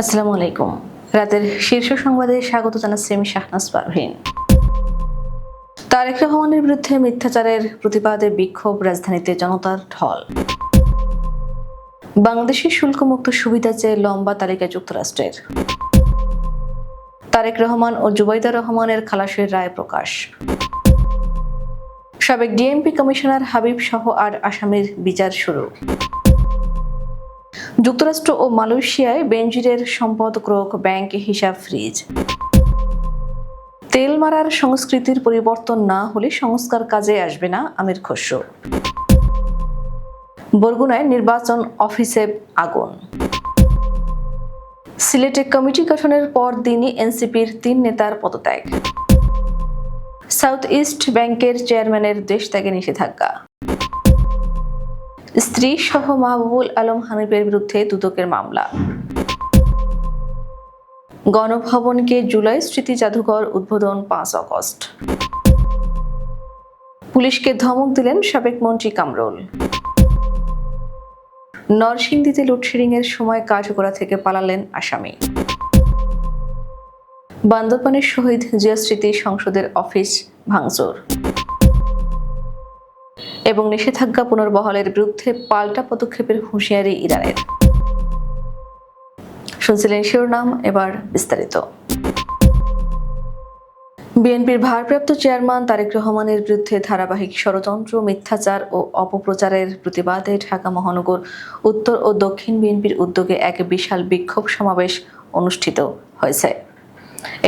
আসসালামু আলাইকুম। রাতের শীর্ষ সংবাদে স্বাগত জানাচ্ছি আমি শাহনাজ পারভিন। তারেক রহমানের বিরুদ্ধে মিথ্যাচারের প্রতিবাদে বিক্ষোভ রাজধানীতে জনতার ঢল। বাংলাদেশের শুল্কমুক্ত সুবিধা চেয়ে লম্বা তালিকা যুক্তরাষ্ট্রের। তারেক রহমান ও জুবাইদা রহমানের খালাসের রায় প্রকাশ। সাবেক ডিএমপি কমিশনার হাবিব সহ আর আসামির বিচার শুরু। যুক্তরাষ্ট্র ও মালয়েশিয়ায় বেনজিরের সম্পদ ক্রোক ব্যাংক হিসাব ফ্রিজ। তেল মারার সংস্কৃতির পরিবর্তন না হলে সংস্কার কাজে আসবে না আমির খসরু। বরগুনায় নির্বাচন অফিসে আগুন। সিলেটে কমিটি গঠনের পর দিনই এনসিপির তিন নেতার পদত্যাগ। সাউথ ইস্ট ব্যাংকের চেয়ারম্যানের দেশ ত্যাগে নিষেধাজ্ঞা। স্ত্রী সহ মাহবুবুল আলম হানিফের বিরুদ্ধে দুদকের মামলা। গণভবনকে জুলাই স্মৃতি জাদুঘর উদ্বোধন পাঁচ অগস্ট। পুলিশকে ধমক দিলেন সাবেক মন্ত্রী কামরুল। নরসিংদীতে লোডশেডিং এর সময় কাঠগোড়া থেকে পালালেন আসামি। বান্দরবানের শহীদ জিয়া স্মৃতি সংসদের অফিস ভাঙচুর। এবং নিষেধাজ্ঞা পুনর্বহালের বিরুদ্ধে পাল্টা পদক্ষেপের হুঁশিয়ারি ইরানের। শুনছিলেন শিরোনাম, এবার বিস্তারিত। বিএনপির ভারপ্রাপ্ত চেয়ারম্যান তারেক রহমানের বিরুদ্ধে ধারাবাহিক ষড়যন্ত্র, মিথ্যাচার ও অপপ্রচারের প্রতিবাদে ঢাকা মহানগর উত্তর ও দক্ষিণ বিএনপির উদ্যোগে এক বিশাল বিক্ষোভ সমাবেশ অনুষ্ঠিত হয়েছে।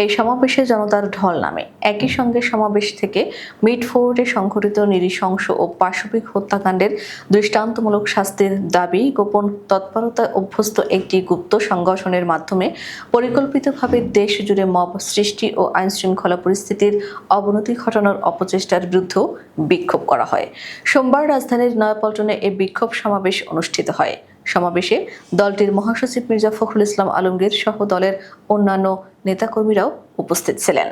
এই সমাবেশে জনতার ঢল নামে। একই সঙ্গে সমাবেশ থেকে মিডফোর্টে সংঘটিত নৃশংস ও পাশবিক হত্যাকাণ্ডের দৃষ্টান্তমূলক শাস্তির দাবি গোপন তৎপরতায় অভ্যস্ত একটি গুপ্ত সংগঠনের মাধ্যমে পরিকল্পিতভাবে দেশ জুড়ে মব সৃষ্টি ও আইনশৃঙ্খলা পরিস্থিতির অবনতি ঘটানোর অপচেষ্টার বিরুদ্ধেও বিক্ষোভ করা হয়। সোমবার রাজধানীর নয়াপল্টনে এই বিক্ষোভ সমাবেশ অনুষ্ঠিত হয়। সমাবেশে দলটির মহাসচিব মির্জা ফখরুল ইসলাম আলমগীর সহ দলের অন্যান্য নেতাকর্মীরাও উপস্থিত ছিলেন।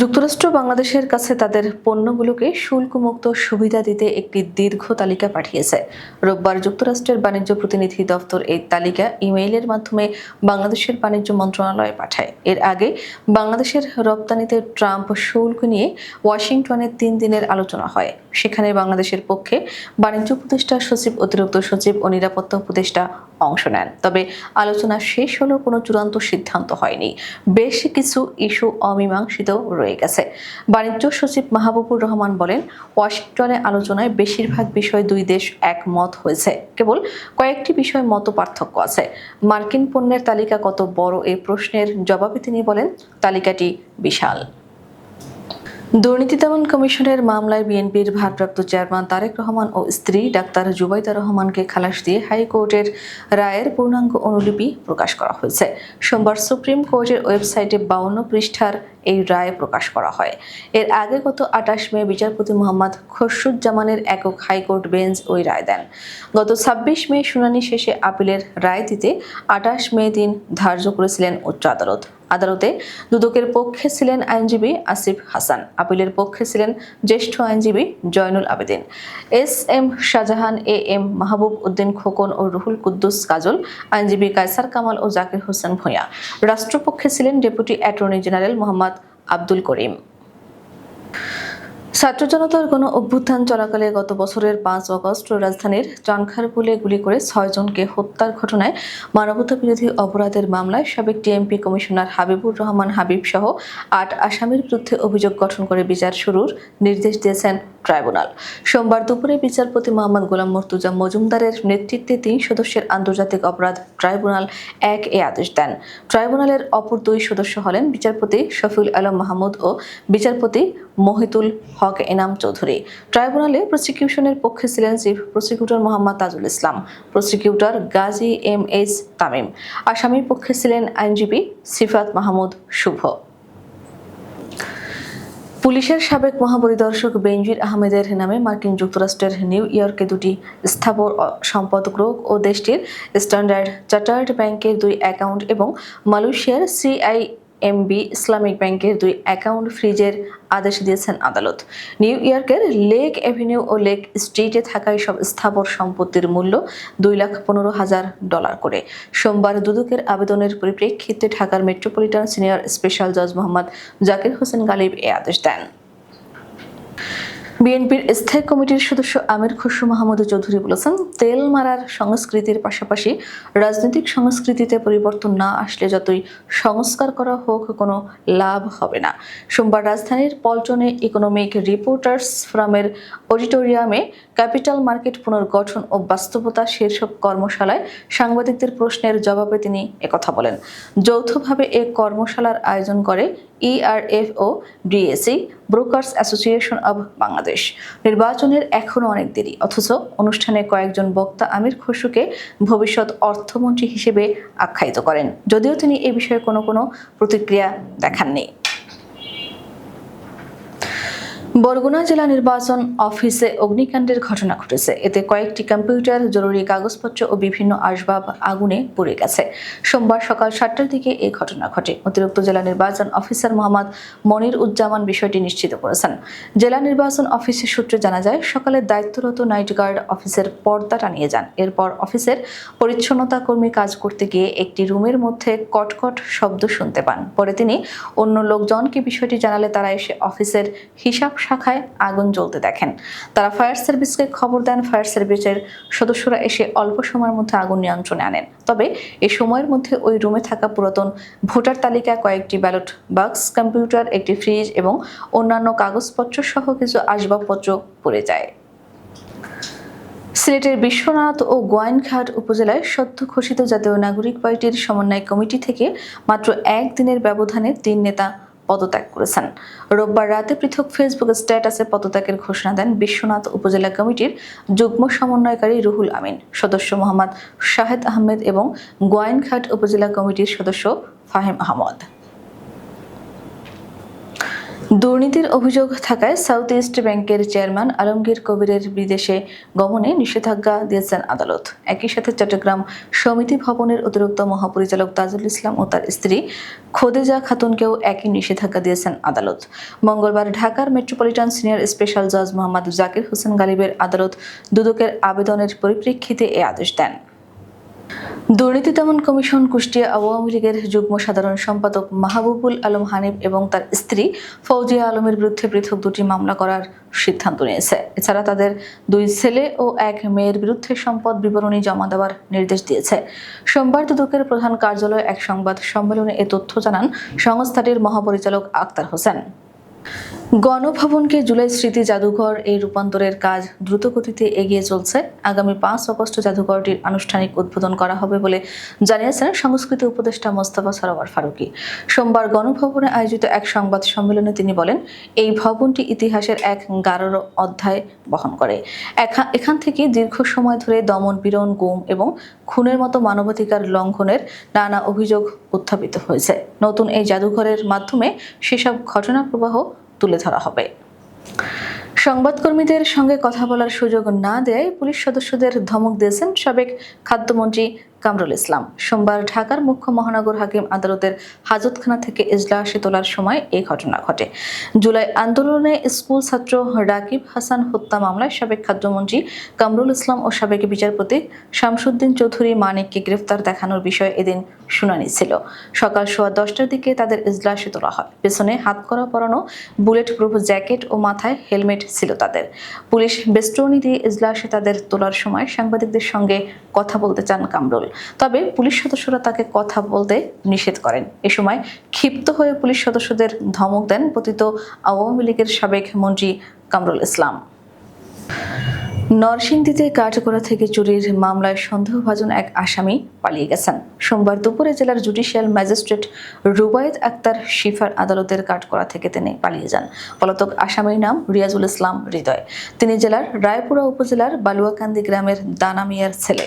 যুক্তরাষ্ট্র বাংলাদেশের কাছে তাদের পণ্যগুলোকে শুল্কমুক্ত সুবিধা দিতে একটি দীর্ঘ তালিকা পাঠিয়েছে। রোববার যুক্তরাষ্ট্রের বাণিজ্য প্রতিনিধি দপ্তর এই তালিকা ইমেইলের মাধ্যমে বাংলাদেশের বাণিজ্য মন্ত্রণালয়ে পাঠায়। এর আগে বাংলাদেশের রপ্তানিতে ট্রাম্প শুল্ক নিয়ে ওয়াশিংটনে তিন দিনের আলোচনা হয়। সেখানে বাংলাদেশের পক্ষে বাণিজ্য উপদেষ্টা সচিব, অতিরিক্ত সচিব ও নিরাপত্তা উপদেষ্টা অংশ নেন। তবে আলোচনা শেষ হলেও কোনো চূড়ান্ত সিদ্ধান্ত হয়নি। বেশ কিছু ইস্যু অমীমাংসিত রয়ে গেছে। বাণিজ্য সচিব মাহবুবুর রহমান বলেন, ওয়াশিংটনে আলোচনায় বেশিরভাগ বিষয় দুই দেশ একমত হয়েছে। কেবল কয়েকটি বিষয় মত পার্থক্য আছে। মার্কিন পণ্যের তালিকা কত বড় এই প্রশ্নের জবাবে তিনি বলেন, তালিকাটি বিশাল। দুর্নীতি দমন কমিশনের মামলায় বিএনপির ভারপ্রাপ্ত চেয়ারম্যান তারেক রহমান ও স্ত্রী ডাক্তার জুবাইদা রহমানকে খালাস দিয়ে হাইকোর্টের রায়ের পূর্ণাঙ্গ অনুলিপি প্রকাশ করা হয়েছে। সোমবার সুপ্রিম কোর্টের ওয়েবসাইটে বাউন্ন পৃষ্ঠার এই রায় প্রকাশ করা হয়। এর আগে গত আটাশ মে বিচারপতি মোহাম্মদ খসরুজ্জামানের একক হাইকোর্ট বেঞ্চ ওই রায় দেন। গত ছাব্বিশ মে শুনানি শেষে আপিলের রায় দিতে আটাশ মে দিন ধার্য করেছিলেন উচ্চ আদালত। আদালতে দুদকের পক্ষে ছিলেন আইনজীবী আসিফ হাসান, আপিলের পক্ষে ছিলেন জ্যেষ্ঠ আইনজীবী Zainul Abedin. S M Shahjahan, A M Mahbub Uddin Khokon ও রুহুল কুদ্দুস কাজল, আইনজীবী কায়সার কামাল ও জাকির হোসেন ভূঁইয়া। রাষ্ট্রপক্ষে ছিলেন deputy attorney general Mohammad Abdul Karim. ছাত্র জনতার গণ অভ্যুত্থান চলাকালে গত বছরের পাঁচ অগস্ট রাজধানীর চানখারপুলে গুলি করে ছয়জনকে হত্যার ঘটনায় মানবতা বিরোধী অপরাধের মামলায় সাবেক টিএমপি কমিশনার হাবিবুর রহমান হাবিব সহ আট আসামির বিরুদ্ধে অভিযোগ গঠন করে বিচার শুরুর নির্দেশ দিয়েছেন ট্রাইব্যুনাল। সোমবার দুপুরে বিচারপতি মোহাম্মদ গোলাম মর্তুজা মজুমদারের নেতৃত্বে তিন সদস্যের আন্তর্জাতিক অপরাধ ট্রাইব্যুনাল এক এ আদেশ দেন। ট্রাইব্যুনালের অপর দুই সদস্য হলেন বিচারপতি শফিউল আলম মাহমুদ ও বিচারপতি মহিতুল হক এনাম চৌধুরী। ট্রাইব্যুনালে প্রসিকিউশনের পক্ষে ছিলেন chief prosecutor Mohammad Tajul Islam, prosecutor Gazi M S Tamim আসামির পক্ষে ছিলেন আইনজীবী সিফাত মাহমুদ শুভ। পুলিশের সাবেক মহাপরিদর্শক বেনজির আহমেদের নামে মার্কিন যুক্তরাষ্ট্রের নিউ ইয়র্কে দুটি স্থাবর সম্পদ গ্রুপ ও দেশটির স্ট্যান্ডার্ড চার্টার্ড ব্যাংকের দুই অ্যাকাউন্ট এবং মালয়েশিয়ার সিআই এমবি, ইসলামিক ব্যাংকের দুই অ্যাকাউন্ট ফ্রিজের আদেশ দিয়েছেন আদালত। নিউ ইয়র্কের লেক অ্যাভিনিউ ও লেক স্ট্রিটে থাকা সব স্থাবর সম্পত্তির মূল্য দুই লাখ পনেরো হাজার ডলার করে। সোমবার দুদকের আবেদনের পরিপ্রেক্ষিতে ঢাকার মেট্রোপলিটন সিনিয়র স্পেশাল জজ মোহাম্মদ জাকির হোসেন গালিব এ আদেশ দেন। বিএনপির স্থায়ী কমিটির সদস্য আমির খসরু মাহমুদ চৌধুরী বলেছেন, তেল মারার সংস্কৃতির পাশাপাশি রাজনৈতিক সংস্কৃতিতে পরিবর্তন না আসলে যতই সংস্কার করা হোক কোনো লাভ হবে না। সোমবার রাজধানীর পল্টনে ইকোনমিক রিপোর্টার্স ফোরামের অডিটোরিয়ামে ক্যাপিটাল মার্কেট পুনর্গঠন ও বাস্তবতা শীর্ষক কর্মশালায় সাংবাদিকদের প্রশ্নের জবাবে তিনি একথা বলেন, যৌথভাবে এ কর্মশালার আয়োজন করে ERF O DAC brokers association of Bangladesh. নির্বাচনের এখনও অনেক দেরি, অথচ অনুষ্ঠানে কয়েকজন বক্তা আমির খসুকে ভবিষ্যৎ অর্থমন্ত্রী হিসেবে আখ্যায়িত করেন। যদিও তিনি এ বিষয়ে কোনো কোনো প্রতিক্রিয়া দেখাননি। বরগুনা জেলা নির্বাচন অফিসে অগ্নিকাণ্ডের ঘটনা ঘটেছে। এতে কয়েকটি কম্পিউটার, জরুরি কাগজপত্র ও বিভিন্ন আসবাব আগুনে পুড়ে গেছে। সোমবার সকাল সাতটার দিকে এই ঘটনা ঘটে। অতিরিক্ত জেলা নির্বাচন অফিসার মোহাম্মদ মনির উজ্জামান বিষয়টি নিশ্চিত করেছেন। জেলা নির্বাচন অফিসের সূত্রে জানা যায়, সকালে দায়িত্বরত নাইট গার্ড অফিসের পর্দা টানিয়ে যান। এরপর অফিসের পরিচ্ছন্নতা কর্মী কাজ করতে গিয়ে একটি রুমের মধ্যে কটকট শব্দ শুনতে পান। পরে তিনি অন্য লোকজনকে বিষয়টি জানালে তারা এসে অফিসের হিসাব শাখায় আগুন জ্বলতে দেখেন। তারা ফায়ার সার্ভিসকে খবর দেন, ফায়ার সার্ভিসের সদস্যরা এসে অল্প সময়ের মধ্যে আগুন নিয়ন্ত্রণে আনেন। তবে এই সময়ের মধ্যে ওই রুমে থাকা পুরাতন ভোটার তালিকা কয়েকটি ব্যালট, বাক্স, কম্পিউটার, একটি ফ্রিজ এবং অন্যান্য কাগজপত্র সহ কিছু আসবাবপত্র পড়ে যায়। সিলেটের বিশ্বনাথ ও গোয়াইনঘাট উপজেলায় সদ্য ঘোষিত জাতীয় নাগরিক পার্টির সমন্বয় কমিটি থেকে মাত্র একদিনের ব্যবধানে তিন নেতা পদত্যাগ করেছেন। রোববার রাতে পৃথক ফেসবুক স্ট্যাটাসে পদত্যাগের ঘোষণা দেন বিশ্বনাথ উপজেলা কমিটির যুগ্ম সমন্বয়কারী রুহুল আমিন। সদস্য মোহাম্মদ শাহেদ আহমেদ এবং গোয়াইনঘাট উপজেলা কমিটির সদস্য ফাহিম আহমদ। দুর্নীতির অভিযোগ থাকায় সাউথ ইস্ট ব্যাংকের চেয়ারম্যান আলমগীর কবিরের বিদেশে গমনে নিষেধাজ্ঞা দিয়েছেন আদালত। একই সাথে চট্টগ্রাম সমিতি ভবনের অতিরিক্ত মহাপরিচালক তাজুল ইসলাম ও তার স্ত্রী খোদেজা খাতুনকেও একই নিষেধাজ্ঞা দিয়েছেন আদালত। মঙ্গলবার ঢাকার মেট্রোপলিটন সিনিয়র স্পেশাল জজ মোহাম্মদ জাকির হোসেন গালিবের আদালত দুদকের আবেদনের পরিপ্রেক্ষিতে এ আদেশ দেন। দুর্নীতি দমন কমিশন কুষ্টিয়া আওয়ামী লীগের যুগ্ম সাধারণ সম্পাদক মাহবুবুল আলম হানিফ এবং তার স্ত্রী ফৌজিয়া আলমের বিরুদ্ধে পৃথক দুটি মামলা করার সিদ্ধান্ত নিয়েছে। এছাড়া তাদের দুই ছেলে ও এক মেয়ের বিরুদ্ধে সম্পদ বিবরণী জমা দেওয়ার নির্দেশ দিয়েছে। সোমবার দুদকের প্রধান কার্যালয়ে এক সংবাদ সম্মেলনে এ তথ্য জানান সংস্থাটির মহাপরিচালক আক্তার হোসেন। গণভবনকে জুলাই স্মৃতি জাদুঘর এই রূপান্তরের কাজ দ্রুতগতিতে এগিয়ে চলছে। আগামী পাঁচ অগস্ট জাদুঘরটির আনুষ্ঠানিক উদ্বোধন করা হবে বলে জানিয়েছেন সংস্কৃতি উপদেষ্টা মোস্তফা সরোয়ার ফারুকী। সোমবার গণভবনে আয়োজিত এক সংবাদ সম্মেলনে তিনি বলেন, এই ভবনটি ইতিহাসের এক গারো অধ্যায় বহন করে। এখা- এখান থেকে দীর্ঘ সময় ধরে দমন পীড়ন, গুম এবং খুনের মতো মানবাধিকার লঙ্ঘনের নানা অভিযোগ উত্থাপিত হয়েছে। নতুন এই জাদুঘরের মাধ্যমে সেসব ঘটনা প্রবাহ তুলে ধরা হবে। সংবাদকর্মীদের সঙ্গে কথা বলার সুযোগ না দেয় পুলিশ সদস্যদের ধমক দিয়েছেন সাবেক খাদ্যমন্ত্রী কামরুল ইসলাম। সোমবার ঢাকার মুখ্য মহানগর হাকিম আদালতের হাজতখানা থেকে এজলাসে তোলার সময় এই ঘটনা ঘটে। জুলাই আন্দোলনে স্কুল ছাত্র রাকিব হাসান হত্যা মামলায় সাবেক খাদ্যমন্ত্রী কামরুল ইসলাম ও সাবেক বিচারপতি শামসুদ্দিন চৌধুরী মানিককে গ্রেফতার দেখানোর বিষয়ে এদিন শুনানি ছিল। সকাল সোয়া দশটার দিকে তাদের ইজলাসে তোলা হয়। পেছনে হাত করা পরানো বুলেট প্রুফ জ্যাকেট ও মাথায় হেলমেট ছিল তাদের। পুলিশ বেস্টনি দিয়ে ইজলাসে তাদের তোলার সময় সাংবাদিকদের সঙ্গে কথা বলতে চান কামরুল। তবে পুলিশ সদস্যরা তাকে কথা বলতে নিষেধ করেন। এ সময় ক্ষিপ্ত হয়ে পুলিশ সদস্যদের ধমক দেন পতিত আওয়ামী লীগের সাবেক মন্ত্রী কামরুল ইসলাম। নরসিংদীতে কাঠগড়া থেকে চুরির মামলায় সন্দেহভাজন এক আসামি পালিয়ে গেছেন। সোমবার দুপুরে জেলার জুডিশিয়াল ম্যাজিস্ট্রেট রুবায়েত আক্তার শিফার আদালতের কাঠগড়া থেকে তিনি পালিয়ে যান। পলাতক আসামির নাম রিয়াজুল ইসলাম হৃদয়। তিনি জেলার রায়পুরা উপজেলার বালুয়াকান্দি গ্রামের দানা মিয়ার ছেলে।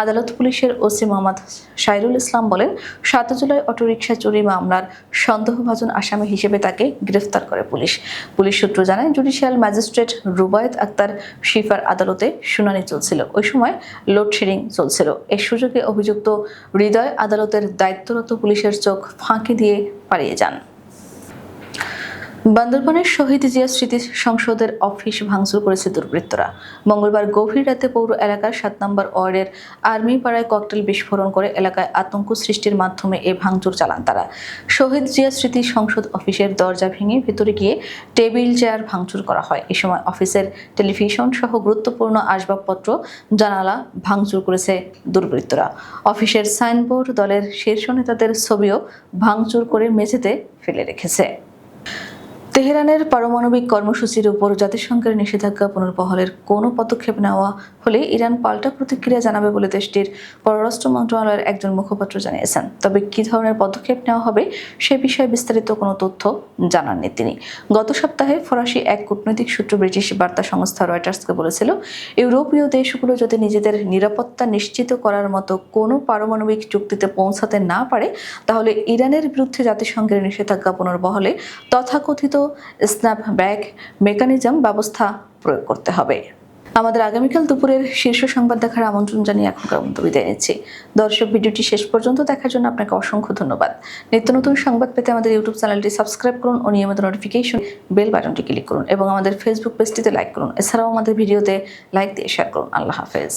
আদালত পুলিশের ওসি মোহাম্মদ সাইরুল ইসলাম বলেন, সাত জুলাই অটোরিকশা চুরি মামলার সন্দেহভাজন আসামি হিসেবে তাকে গ্রেফতার করে পুলিশ। পুলিশ সূত্র জানায়, জুডিশিয়াল ম্যাজিস্ট্রেট রুবায়েত আক্তার শিফার আদালত আদালতে শুনানি চলছিল। ওই সময় লোডশেডিং চলছিল। এই সুযোগে অভিযুক্ত হৃদয় আদালতের দায়িত্বরত পুলিশের চোখ ফাঁকি দিয়ে পালিয়ে যান। বান্দরবানের শহীদ জিয়া স্মৃতি সংসদের অফিস ভাঙচুর করেছে দুর্বৃত্তরা। মঙ্গলবার গভীর রাতে পৌর এলাকার সাত নম্বর ওয়ার্ডের আর্মি পাড়ায় ককটেল বিস্ফোরণ করে এলাকায় আতঙ্ক সৃষ্টির মাধ্যমে এ ভাঙচুর চালান তারা। শহীদ জিয়া স্মৃতি সংসদ অফিসের দরজা ভেঙে ভেতরে গিয়ে টেবিল চেয়ার ভাঙচুর করা হয়। এ সময় অফিসের টেলিভিশন সহ গুরুত্বপূর্ণ আসবাবপত্র, জানালা ভাঙচুর করেছে দুর্বৃত্তরা। অফিসের সাইনবোর্ড দলের শীর্ষ নেতাদের ছবিও ভাঙচুর করে মেঝেতে ফেলে রেখেছে। তেহরানের পারমাণবিক কর্মসূচির উপর জাতিসংঘের নিষেধাজ্ঞা পুনর্বহলের কোনো পদক্ষেপ নেওয়া হলে ইরান পাল্টা প্রতিক্রিয়া জানাবে বলে দেশটির পররাষ্ট্র মন্ত্রণালয়ের একজন মুখপাত্র জানিয়েছেন। তবে কী ধরনের পদক্ষেপ নেওয়া হবে সে বিষয়ে বিস্তারিত কোনো তথ্য জানাননি তিনি। গত সপ্তাহে ফরাসি এক কূটনৈতিক সূত্র ব্রিটিশ বার্তা সংস্থা রয়টার্সকে বলেছিল, ইউরোপীয় দেশগুলো যদি নিজেদের নিরাপত্তা নিশ্চিত করার মতো কোনো পারমাণবিক চুক্তিতে পৌঁছাতে না পারে, তাহলে ইরানের বিরুদ্ধে জাতিসংঘের নিষেধাজ্ঞা পুনর্বহলে তথাকথিত স্ন্যাপ ব্যাক মেকানিজম ব্যবস্থা প্রয়োগ করতে হবে। আমাদের আগামীকাল দুপুরের শীর্ষ সংবাদ দেখার আমন্ত্রণ জানিয়ে এখনকার মতো বিদায় নিচ্ছি দর্শক, ভিডিওটি শেষ পর্যন্ত দেখার জন্য আপনাকে অসংখ্য ধন্যবাদ। নিত্য নতুন সংবাদ পেতে আমাদের ইউটিউব চ্যানেলটি সাবস্ক্রাইব করুন ও নিয়মিত নোটিফিকেশন বেল বাটনটি ক্লিক করুন এবং আমাদের ফেসবুক পেজটিতে লাইক করুন। এছাড়াও আমাদের ভিডিওতে লাইক দিয়ে শেয়ার করুন। আল্লাহ হাফেজ।